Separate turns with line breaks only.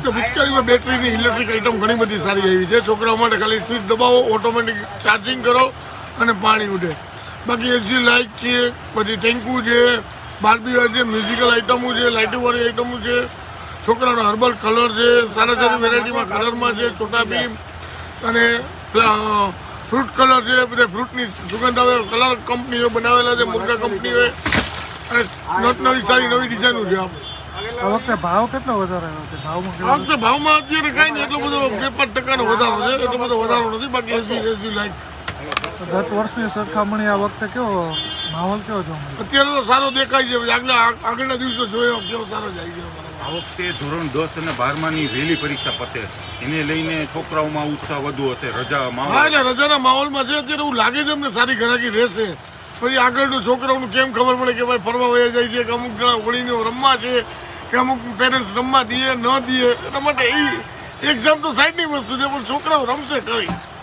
વખતે પિચકારીમાં બેટરીની electric item ઘણી બધી સારી આવી છે. છોકરાઓ માટે ખાલી સ્વિચ દબાવો ઓટોમેટિક ચાર્જિંગ કરો અને પાણી ઉડે. બાકી એસી લાઇટ છે, પછી ટેન્કુ છે બારબી છે મ્યુઝિકલ આઇટમો છે લાઇટોવાળી આઇટમો છે. છોકરાનો હર્બલ કલર છે, સારા સારી વેરાયટીમાં કલરમાં છે, છોટા ભીમ અને ફ્રૂટ કલર છે, બધા ફ્રૂટની સુગંધ આવે કલર કંપનીઓ બનાવેલા છે મોટા કંપનીઓએ અને નવી સારી નવી ડિઝાઇનો છે આપ
આ વખતે ભાવ કેટલો વધારે આવ્યો છે? ભાવમાં
આ વખતે ભાવમાં અત્યારે કાંઈ નહીં એટલો બધો બે પાંચ ટકાનો વધારો છે એટલો બધો વધારો નથી બાકી એસી એસી લાઈક
ગત વર્ષની સરખામણી આ વખતે કેવો માહોલ કેવો છે
અત્યારે તો સારો દેખાય છે આગલા આગળના દિવસો જોયો કેવો સારો જાય છે.
આ વખતે ધોરણ દસ અને બારમાની વહેલી પરીક્ષા પતે. એને લઈને છોકરાઓમાં ઉત્સાહ વધુ હશે રજા
હા
માહોલ
એટલે રજાના માહોલમાં છે અત્યારે એવું લાગે છે અમને સારી ઘરાકી રહેશે. પછી આગળનું છોકરાઓનું કેમ ખબર પડે કે ભાઈ ફરવા વયા જાય છે કે અમુક જણા હોળીને રમવા છે. કે અમુક પેરેન્ટ્સ રમવા દઈએ, ન દઈએ એટલા માટે એ એક્ઝામ તો સાઈડની વસ્તુ છે, પણ છોકરાઓ રમશે કઈ